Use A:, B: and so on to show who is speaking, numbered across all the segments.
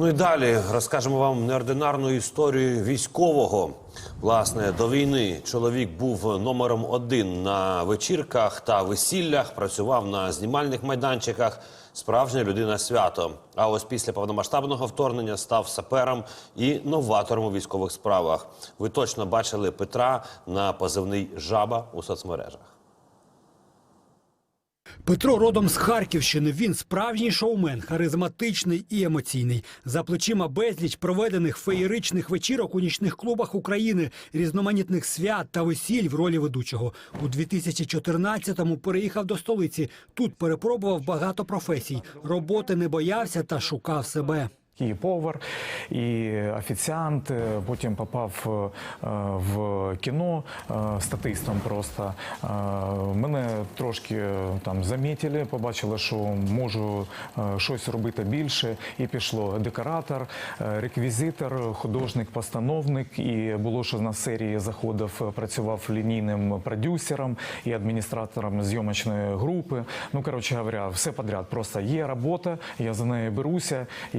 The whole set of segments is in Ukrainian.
A: Ну і далі розкажемо вам неординарну історію військового. Власне, до війни чоловік був номером один на вечірках та весіллях, працював на знімальних майданчиках. Справжня людина свято. А ось після повномасштабного вторгнення став сапером і новатором у військових справах. Ви точно бачили Петра на позивний жаба у соцмережах.
B: Петро родом з Харківщини. Він справжній шоумен, харизматичний і емоційний. За плечима безліч проведених феєричних вечірок у нічних клубах України, різноманітних свят та весіль в ролі ведучого. У 2014-му переїхав до столиці. Тут перепробував багато професій. Роботи не боявся та шукав себе.
C: І повар, і офіціант. Е, Потім попав е, в кіно е, статистом. Просто мене трошки там замітили, побачили, що можу щось робити більше. І пішло декоратор, реквізитор, художник-постановник. І було що на серії заходив, працював лінійним продюсером і адміністратором зйомочної групи. Ну коротше говоря, все подряд. Просто є робота, я за нею беруся і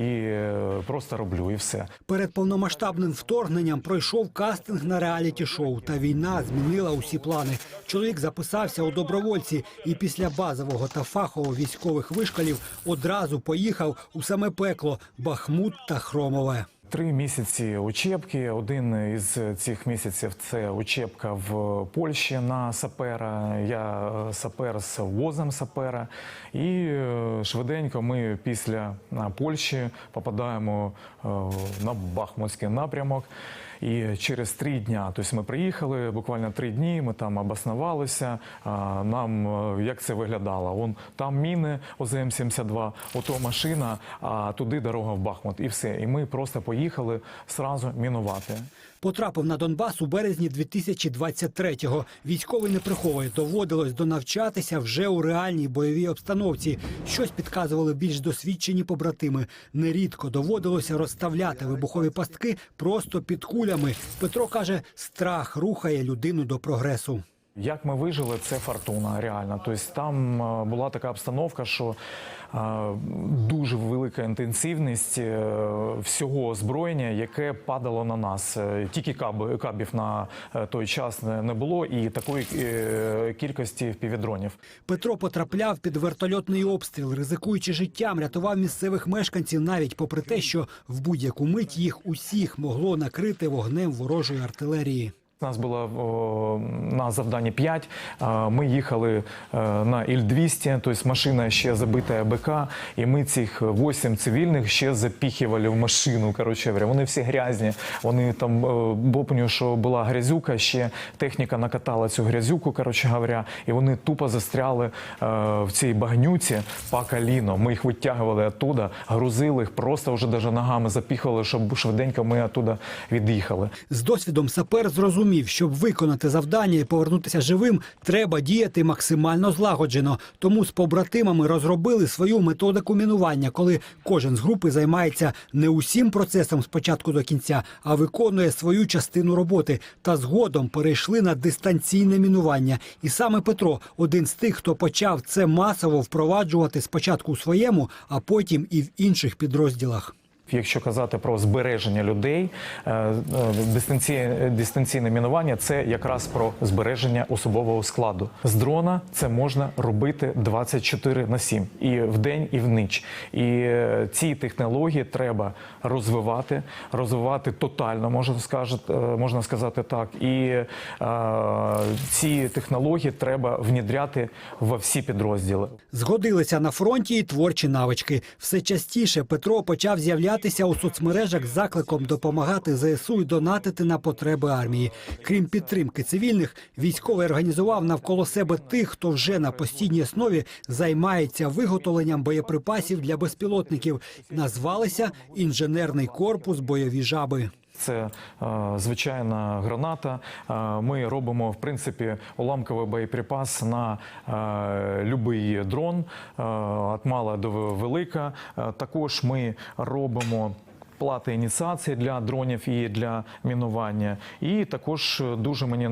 C: просто роблю, і все.
B: Перед повномасштабним вторгненням пройшов кастинг на реаліті-шоу, та війна змінила усі плани. Чоловік записався у добровольці і після базового та фахового військових вишкалів одразу поїхав у саме пекло Бахмут та Хромове.
C: Три місяці учебки. Один із цих місяців це учебка в Польщі на сапера. Я е, сапер з возом сапера. І е, швиденько ми після Польщі попадаємо е, на Бахмутський напрямок. І через три дня, тобто ми приїхали, буквально три дні, ми там обоснувалися. Нам е, як це виглядало? Он там міни ОЗМ-72, ото машина, а туди дорога в Бахмут. І все. І ми просто поїхали сразу мінувати.
B: Потрапив на Донбас у березні 2023-го. Військовий не приховує, доводилось донавчатися вже у реальній бойовій обстановці. Щось підказували більш досвідчені побратими. Нерідко доводилося розставляти вибухові пастки просто під кулями. Петро каже, страх рухає людину до прогресу.
C: Як ми вижили, це фортуна реально. Тобто там е, була така обстановка, що е, дуже велика інтенсивність е, всього озброєння, яке падало на нас. Тільки каб, кабів на той час не було, і такої кількості впівдронів.
B: Петро потрапляв під вертольотний обстріл, ризикуючи життям, рятував місцевих мешканців навіть попри те, що в будь-яку мить їх усіх могло накрити вогнем ворожої артилерії.
C: У нас було о, на завданні 5, а, Ми їхали е, на Іль-200, тобто машина ще забита БК, і ми цих 8 цивільних ще запіхували в машину. Коротше, вони всі грязні. Вони там е, бо помню, що була грязюка, ще техніка накатала цю грязюку, коротше говоря, і вони тупо застряли е, в цій багнюці по коліно. Ми їх витягували оттуда, грузили їх, просто вже даже ногами запіхували, щоб швиденько ми оттуда від'їхали.
B: З досвідом сапер зрозумів, щоб виконати завдання і повернутися живим, треба діяти максимально злагоджено. Тому з побратимами розробили свою методику мінування, коли кожен з групи займається не усім процесом спочатку до кінця, а виконує свою частину роботи. Та згодом перейшли на дистанційне мінування. І саме Петро один з тих, хто почав це масово впроваджувати спочатку у своєму, а потім і в інших підрозділах.
C: Якщо казати про збереження людей, е, е, дистанційне, мінування це якраз про збереження особового складу. З дрона це можна робити 24 на 7, і вдень, і в ніч. І е, ці технології треба розвивати, розвивати тотально, можна сказати, можна сказати так. І ці технології треба внідряти во всі підрозділи.
B: Згодилися на фронті і творчі навички. Все частіше Петро почав з'являтися у соцмережах з закликом допомагати ЗСУ і донатити на потреби армії. Крім підтримки цивільних, військовий організував навколо себе тих, хто вже на постійній основі займається виготовленням боєприпасів для безпілотників. Назвалися інженерний корпус бойові жаби.
C: Це е, звичайна граната. Е, ми робимо в принципі уламковий боєприпас на е, будь-який дрон від мала до велика. Також ми робимо. Плати ініціації для дронів і для мінування. І також е, дуже мені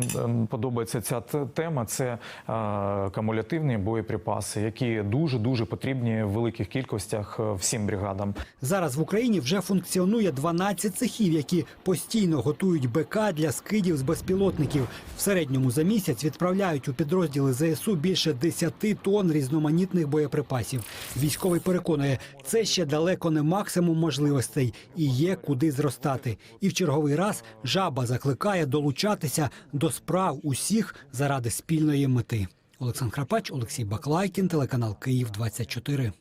C: подобається ця тема. Це е, кумулятивні боєприпаси, які дуже дуже потрібні в великих кількостях е, всім бригадам.
B: Зараз в Україні вже функціонує 12 цехів, які постійно готують БК для скидів з безпілотників. В середньому за місяць відправляють у підрозділи ЗСУ більше 10 тонн різноманітних боєприпасів. Військовий переконує, це ще далеко не максимум можливостей і є куди зростати. І в черговий раз жаба закликає долучатися до справ усіх заради спільної мети. Олександр Крапач, Олексій Баклайкін, телеканал Київ 24